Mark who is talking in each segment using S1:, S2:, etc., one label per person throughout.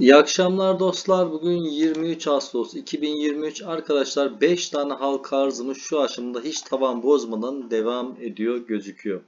S1: İyi akşamlar dostlar. Bugün 23 Ağustos 2023. Arkadaşlar 5 tane halka arzımız şu aşamada hiç tavan bozmadan devam ediyor gözüküyor.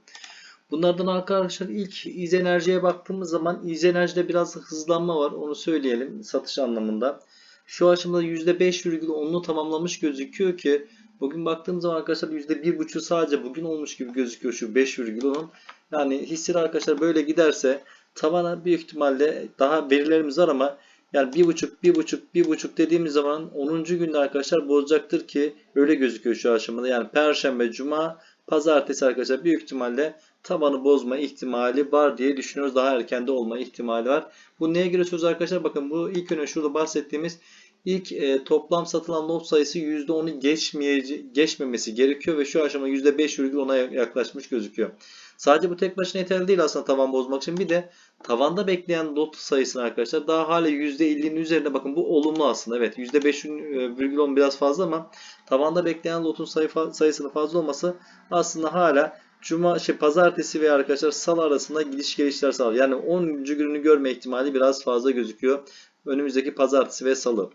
S1: Bunlardan arkadaşlar ilk İz Enerji'ye baktığımız zaman İz Enerji'de biraz hızlanma var. Onu söyleyelim satış anlamında. Şu aşamada %5,10'lu tamamlamış gözüküyor ki bugün baktığımız zaman arkadaşlar %1,5 sadece bugün olmuş gibi gözüküyor şu 5,10'un. Yani hisseler arkadaşlar böyle giderse tavana büyük ihtimalle daha verilerimiz var ama yani bir buçuk, bir buçuk, bir buçuk dediğimiz zaman 10. günde arkadaşlar bozacaktır ki öyle gözüküyor şu aşamada. Yani Perşembe, Cuma, Pazartesi arkadaşlar büyük ihtimalle tabanı bozma ihtimali var diye düşünüyoruz. Daha erken de olma ihtimali var. Bu neye göre söz arkadaşlar? Bakın bu ilk önce şurada bahsettiğimiz ilk e, toplam satılan lot sayısı %10'u geçmeyece geçmemesi gerekiyor ve şu aşama %5,10'a yaklaşmış gözüküyor. Sadece bu tek başına yeterli değil aslında tavan bozmak için. Bir de tavanda bekleyen lot sayısını arkadaşlar daha hala %50'nin üzerinde bakın bu olumlu aslında. Evet %5,10 biraz fazla ama tavanda bekleyen lotun sayı, sayısının fazla olması aslında hala Cuma, şey, pazartesi ve arkadaşlar salı arasında gidiş gelişler sağlıyor. Yani 10. gününü görme ihtimali biraz fazla gözüküyor. Önümüzdeki pazartesi ve salı.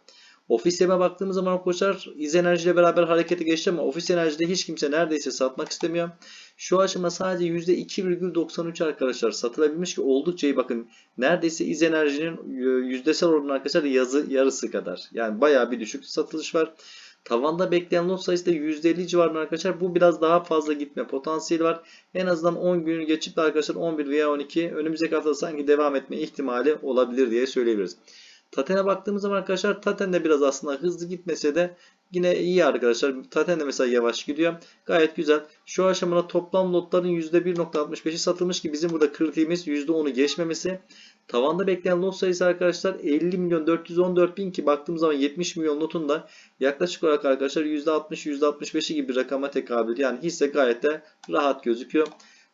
S1: Ofis yeme baktığımız zaman arkadaşlar İz Enerji ile beraber harekete geçti ama ofis enerjide hiç kimse neredeyse satmak istemiyor. Şu aşama sadece %2,93 arkadaşlar satılabilmiş ki oldukça iyi bakın. Neredeyse İz Enerji'nin yüzdesel oranı arkadaşlar yazı yarısı kadar. Yani bayağı bir düşük satılış var. Tavanda bekleyen lot sayısı da %50 civarında arkadaşlar. Bu biraz daha fazla gitme potansiyeli var. En azından 10 günü geçip de arkadaşlar 11 veya 12 önümüzdeki hafta sanki devam etme ihtimali olabilir diye söyleyebiliriz. Taten'e baktığımız zaman arkadaşlar Taten de biraz aslında hızlı gitmese de yine iyi arkadaşlar. Taten de mesela yavaş gidiyor. Gayet güzel. Şu aşamada toplam lotların %1.65'i satılmış ki bizim burada kritiğimiz %10'u geçmemesi. Tavanda bekleyen lot sayısı arkadaşlar 50 milyon 414 bin ki baktığımız zaman 70 milyon lotun da yaklaşık olarak arkadaşlar %60 %65'i gibi bir rakama tekabül ediyor. Yani hisse gayet de rahat gözüküyor.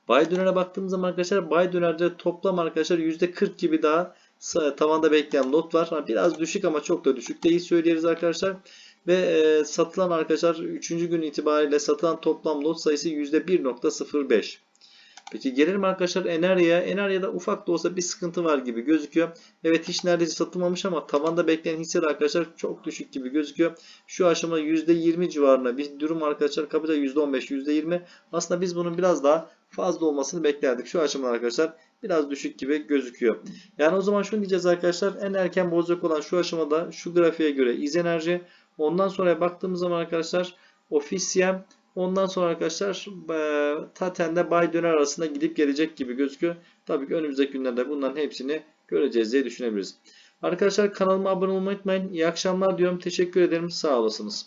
S1: Bay dönere baktığımız zaman arkadaşlar bay dönerde toplam arkadaşlar %40 gibi daha tavanda bekleyen lot var. Biraz düşük ama çok da düşük değil söyleriz arkadaşlar. Ve e, satılan arkadaşlar 3. gün itibariyle satılan toplam lot sayısı %1.05. Peki gelelim arkadaşlar Enerya'ya. Enerya'da ufak da olsa bir sıkıntı var gibi gözüküyor. Evet hiç neredeyse satılmamış ama tavanda bekleyen hisse arkadaşlar çok düşük gibi gözüküyor. Şu aşamada %20 civarında bir durum arkadaşlar. Kapital %15, %20. Aslında biz bunun biraz daha fazla olmasını beklerdik. Şu aşamada arkadaşlar biraz düşük gibi gözüküyor. Yani o zaman şunu diyeceğiz arkadaşlar. En erken bozacak olan şu aşamada şu grafiğe göre iz enerji. Ondan sonra baktığımız zaman arkadaşlar ofisiyem Ondan sonra arkadaşlar e, Taten'de Bay Döner arasında gidip gelecek gibi gözüküyor. Tabii ki önümüzdeki günlerde bunların hepsini göreceğiz diye düşünebiliriz. Arkadaşlar kanalıma abone olmayı unutmayın. İyi akşamlar diyorum. Teşekkür ederim. Sağ olasınız.